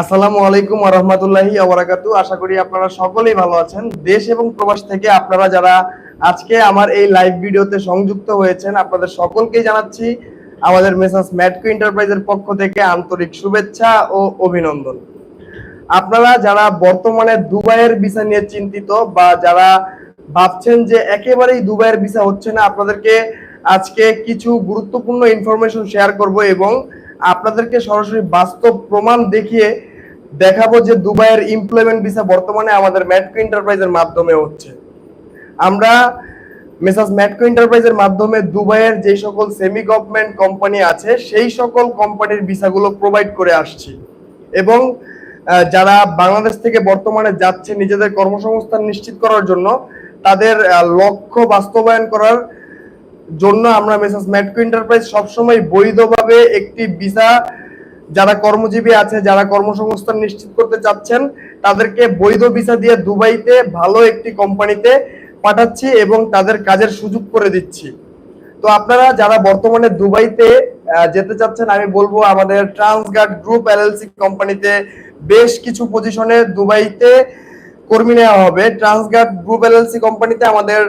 আসসালামু আলাইকুম রহমতুল্লাহি আবরাকাতু আশা করি আপনারা সকলেই ভালো আছেন। দেশ এবং প্রবাস থেকে আপনারা যারা আজকে আমার এই লাইভ ভিডিওতে সংযুক্ত হয়েছেন, আপনাদের সকলকেই জানাচ্ছি আমাদের মেসাস ম্যাটকো এন্টারপ্রাইজের পক্ষ থেকে আন্তরিক শুভেচ্ছা ও অভিনন্দন। আপনারা যারা বর্তমানে দুবাইয়ের ভিসা নিয়ে চিন্তিত বা যারা ভাবছেন যে একেবারেই দুবাইয়ের ভিসা হচ্ছে না, আপনাদেরকে আজকে কিছু গুরুত্বপূর্ণ ইনফরমেশন শেয়ার করব এবং আপনাদেরকে সরাসরি বাস্তব প্রমাণ দেখিয়ে দেখাবো যে দুবাইয়ের এমপ্লয়মেন্ট ভিসা বর্তমানে আমাদের ম্যাটকো এন্টারপ্রাইজের মাধ্যমে হচ্ছে। আমরা মেসাস ম্যাটকো এন্টারপ্রাইজের মাধ্যমে দুবাইয়ের যে সকল সেমি গভর্নমেন্ট কোম্পানি আছে, সেই সকল কোম্পানির ভিসাগুলো প্রোভাইড করে আসছি। এবং যারা বাংলাদেশ থেকে বর্তমানে যাচ্ছে নিজেদের কর্মসংস্থান নিশ্চিত করার জন্য, তাদের লক্ষ্য বাস্তবায়ন করার জন্য আমরা মেসাস ম্যাটকো এন্টারপ্রাইজ সবসময় বৈধভাবে একটি ভিসা যারা কর্মজীবী আছে, যারা কর্মসংস্থান নিশ্চিত করতে চাচ্ছেন, তাদেরকে বৈধ ভিসা দিয়ে দুবাইতে ভালো একটি কোম্পানিতে পাঠাচ্ছি এবং তাদের কাজের সুযোগ করে দিচ্ছি। তো আপনারা যারা বর্তমানে দুবাইতে যেতে চাচ্ছেন, আমি বলব আমাদের ট্রান্সগার্ড গ্রুপ এলএলসি কোম্পানিতে বেশ কিছু পজিশনে দুবাইতে কর্মী নেওয়া হবে। ট্রান্সগার্ড গ্রুপ এলএলসি কোম্পানিতে আমাদের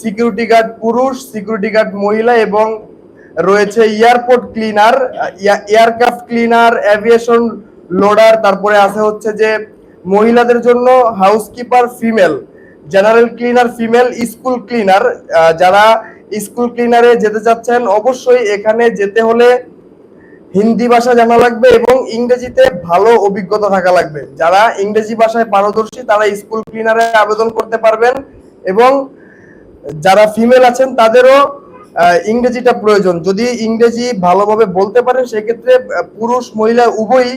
সিকিউরিটি গার্ড পুরুষ সিকিউরিটি গার্ড মহিলা এবং রয়েছে airport cleaner aircraft cleaner, aviation loader, তারপরে আছে হচ্ছে যে মহিলাদের জন্য housekeeper female, general cleaner female, school cleaner. যারা স্কুল ক্লিনারে যেতে চাচ্ছেন, অবশ্যই এখানে যেতে হলে হিন্দি ভাষা জানা লাগবে এবং ইংরেজিতে ভালো অভিজ্ঞতা থাকা লাগবে। যারা ইংরেজি ভাষায় পারদর্শী, তারা স্কুল ক্লিনারে আবেদন করতে পারবেন এবং যারা ফিমেল আছেন, তাদেরও ইংরেজিটা প্রয়োজন। যদি ইংরেজি ভালোভাবে বলতে পারেন, সেক্ষেত্রে পুরুষ, মহিলা উভয়ই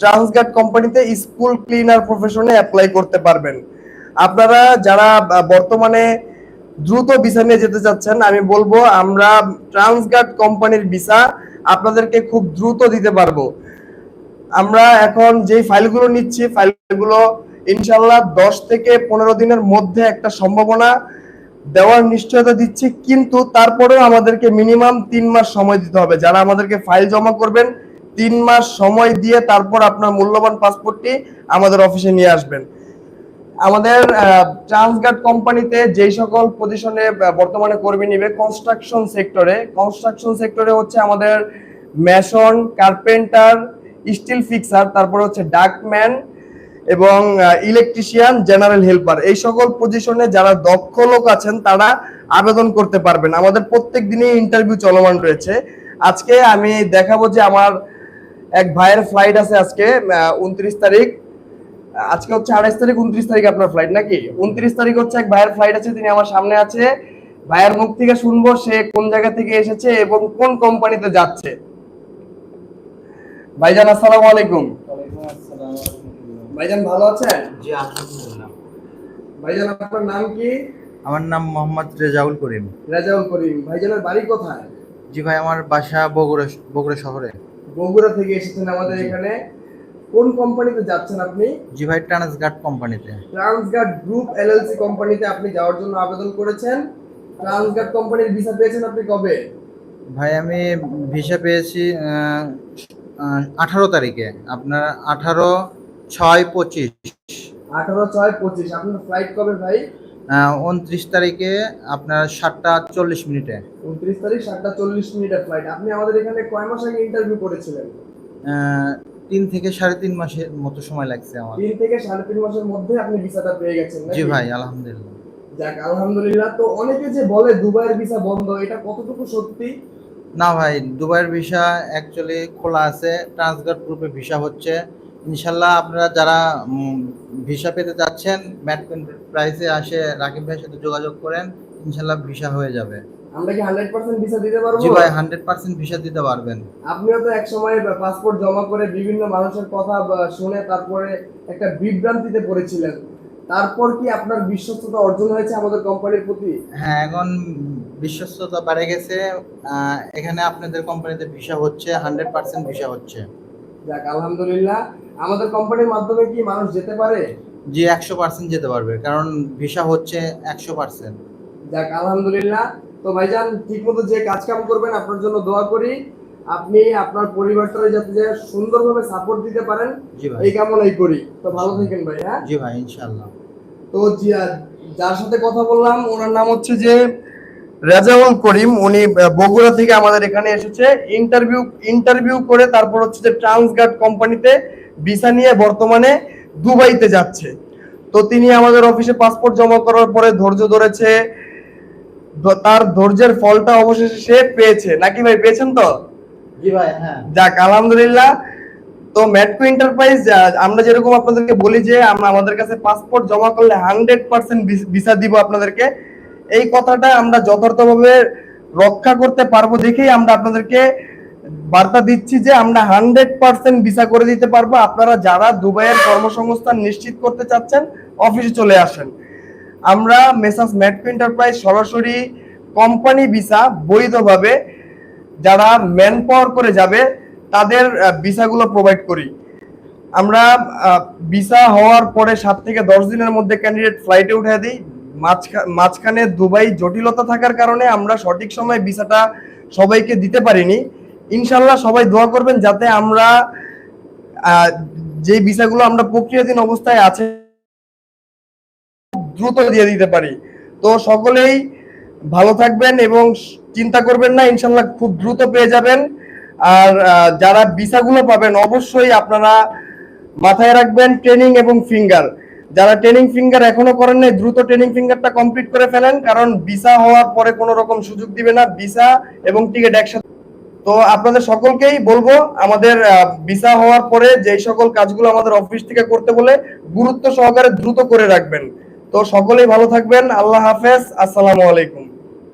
ট্রান্সগার্ড কোম্পানিতে স্কুল ক্লিনার প্রফেশনে অ্যাপ্লাই করতে পারবেন। আপনারা যারা বর্তমানে দ্রুত ভিসা নিয়ে যেতে চাচ্ছেন, আমি বলব আমরা ট্রান্সগার্ড কোম্পানির ভিসা আপনাদেরকে খুব দ্রুত দিতে পারব। আমরা এখন যে ফাইলগুলো নিচ্ছি, ফাইলগুলো ইনশাল্লাহ দশ থেকে পনেরো দিনের মধ্যে একটা সম্ভাবনা দেওয়ার নিশ্চয়তা দিচ্ছি, কিন্তু তারপরেও আমাদেরকে মিনিমাম তিন মাস সময় দিতে হবে। যারা আমাদেরকে ফাইল জমা করবেন, তিন মাস সময় দিয়ে তারপর আপনার মূল্যবান পাসপোর্টটি আমাদের অফিসে নিয়ে আসবেন। আমাদের ট্রান্সগার্ড কোম্পানিতে যেই সকল পজিশনে বর্তমানে কর্মী নিবে কনস্ট্রাকশন সেক্টরে কনস্ট্রাকশন সেক্টরে হচ্ছে আমাদের মেশন কার্পেন্টার স্টিল ফিক্সার তারপরে হচ্ছে ডাকম্যান এবং ইলেকট্রিশিয়ান জেনারেল হেল্পার এই সকল পজিশনে যারা দক্ষ লোক আছেন, তারা আবেদন করতে পারবেন। আমাদের প্রত্যেক দিনই ইন্টারভিউ চলমান রয়েছে। আজকে আমি দেখাবো যে আমার এক ভাইয়ের ফ্লাইট আছে আজকে উনত্রিশ তারিখ। আজকে হচ্ছে আঠাইশ তারিখ, উনত্রিশ তারিখ আপনার ফ্লাইট নাকি? উনত্রিশ তারিখ হচ্ছে এক ভাইয়ের ফ্লাইট আছে, তিনি আমার সামনে আছে। ভাইয়ের মুখ থেকে শুনব সে কোন জায়গা থেকে এসেছে এবং কোন কোম্পানিতে যাচ্ছে। ভাইজান, আসসালামু আলাইকুম। ভাইজান ভালো আছেন? জি আলহামদুলিল্লাহ। ভাইজান আপনার নাম কি? আমার নাম মোহাম্মদ রেজাউল করিম। রাজাউল করিম। ভাইজানের বাড়ি কোথায়? জি ভাই আমার বাসা বগুড়া বগুড়া শহরে। বগুড়া থেকে এসেছেন আমাদের এখানে। কোন কোম্পানিতে যাচ্ছেন আপনি? জি ভাই ট্রান্সগার্ড কোম্পানিতে। ট্রান্সগার্ড গ্রুপ এলএলসি কোম্পানিতে আপনি যাওয়ার জন্য আবেদন করেছেন। ট্রান্সগার্ড কোম্পানির ভিসা পেয়েছেন আপনি কবে? ভাই আমি ভিসা পেয়েছি আঠারো তারিখে। আপনার আঠারো ছয় পঁচিশ। আঠারো ছয় পঁচিশ। আপনার ফ্লাইট কবে ভাই? উনত্রিশ তারিখে আপনার সাতটা চল্লিশ মিনিটে। উনত্রিশ তারিখ সাতটা চল্লিশ মিনিটের ফ্লাইট আপনি আমাদের এখানে কয় মাস আগে ইন্টারভিউ করেছিলেন? তিন থেকে সাড়ে তিন মাসের মতো সময় লাগছে আমার। তিন থেকে সাড়ে তিন মাসের মধ্যে আপনি ভিসাটা পেয়ে গেছেন জি ভাই আলহামদুলিল্লাহ। যাক আলহামদুলিল্লাহ। তো অনেকে যে বলে দুবাইয়ের ভিসা বন্ধ এটা কতটুকু সত্যি? না ভাই দুবাইয়ের ভিসা অ্যাকচুয়ালি খোলা আছে। ট্রান্সগার্ড গ্রুপে ভিসা হচ্ছে। ইনশাল্লাহ আপনারা যারা ভিসা পেতে যাচ্ছেন ম্যাট প্রাইসে আসে রাকিব ভাইয়ের সাথে যোগাযোগ করেন ইনশাল্লাহ ভিসা হয়ে যাবে। আমরা কি হান্ড্রেড পার্সেন্ট ভিসা দিতে পারব? জি ভাই হান্ড্রেড পার্সেন্ট ভিসা দিতে পারবেন। আপনিও তো এক সময় পাসপোর্ট জমা করে বিভিন্ন মানুষের কথা শুনে তারপরে একটা বিভ্রান্তিতে পড়েছিলেন। তারপর কি আপনার বিশ্বস্ততা অর্জন হয়েছে আমাদের কোম্পানির প্রতি? হ্যাঁ এখন বিশ্বস্ততা বেড়ে গেছে। এখানে আপনাদের কোম্পানিতে ভিসা হচ্ছে হান্ড্রেড পার্সেন্ট ভিসা হচ্ছে। যাক আলহামদুলিল্লাহ আমাদের কোম্পানির মাধ্যমে কি মানুষ যেতে পারে? জি একশো পার্সেন্ট যেতে পারবে কারণ ভিসা হচ্ছে একশো পার্সেন্ট যাক আলহামদুলিল্লাহ তো ভাইজান ঠিক মতো যে কাজ কাম করবেন আপনার জন্য দোয়া করি। আপনি আপনার পরিবারটারে যাতে যে সুন্দরভাবে সাপোর্ট দিতে পারেন জি ভাই। এই কামনাই করি। তো ভালো থাকেন ভাই হ্যাঁ? জি ভাই ইনশাল্লাহ তো জি- যার সাথে কথা বললাম ওনার নাম হচ্ছে যে রেজাউল করিম উনি বগুড়া থেকে আমাদের এখানে এসেছে। ইন্টারভিউ ইন্টারভিউ করে তারপর হচ্ছে যে ট্রান্সগার্ড কোম্পানিতে ভিসা নিয়ে বর্তমানে দুবাইতে যাচ্ছে। তো তিনি আমাদের অফিসে পাসপোর্ট জমা করার পরে ধৈর্য ধরেছে। তার ধৈর্যের ফলটা অবশেষে সে পেয়েছে। নাকি ভাই পেয়েছেন তো? জি ভাই হ্যাঁ। যাক আলহামদুলিল্লাহ। তো ম্যাটকো এন্টারপ্রাইজ আমরা যেরকম আপনাদেরকে বলি যে আমরা আমাদের কাছে পাসপোর্ট জমা করলে হান্ড্রেড পার্সেন্ট ভিসা দিব আপনাদেরকে। এই কথাটা আমরা যথার্থভাবে রক্ষা করতে পারব দেখেই আমরা আপনাদেরকে বার্তা দিচ্ছি যে আমরা হান্ড্রেড পার্সেন্ট ভিসা করে দিতে পারব। আপনারা যারা দুবাইয়ের কর্মসংস্থান নিশ্চিত করতে চাচ্ছেন, অফিসে চলে আসেন। আমরা মেসাস ম্যাটকো এন্টারপ্রাইজ সরাসরি কোম্পানি ভিসা বৈধভাবে যারা ম্যান পাওয়ার করে যাবে, তাদের ভিসাগুলো প্রোভাইড করি। আমরা ভিসা হওয়ার পরে সাত থেকে দশ দিনের মধ্যে ক্যান্ডিডেট ফ্লাইটে উঠে দিই। মাঝখানে দুবাই জটিলতা থাকার কারণে আমরা সঠিক সময় ভিসাটা সবাইকে দিতে পারিনি। ইনশাল্লাহ সবাই দোয়া করবেন যাতে আমরা যে ভিসাগুলো আমরা প্রক্রিয়াধীন অবস্থায় আছে, দ্রুত দিয়ে দিতে পারি। তো সকলেই ভালো থাকবেন এবং চিন্তা করবেন না, ইনশাল্লাহ খুব দ্রুত পেয়ে যাবেন। আর যারা ভিসাগুলো পাবেন অবশ্যই আপনারা মাথায় রাখবেন ট্রেনিং এবং ফিঙ্গার। যারা ট্রেনিং ফিঙ্গার এখনও করেন নাই, দ্রুত ট্রেনিং ফিঙ্গারটা কমপ্লিট করে ফেলেন, কারণ ভিসা হওয়ার পরে কোনো রকম সুযোগ দিবে না ভিসা এবং টিকিট একসাথে। তো আপনাদের সকলকেই বলব, আমাদের ভিসা হওয়ার পরে যেই সকল কাজগুলো আমাদের অফিস থেকে করতে বলে, গুরুত্ব সহকারে দ্রুত করে রাখবেন। তো সকলেই ভালো থাকবেন, আল্লাহ হাফেজ, আসসালামু আলাইকুম।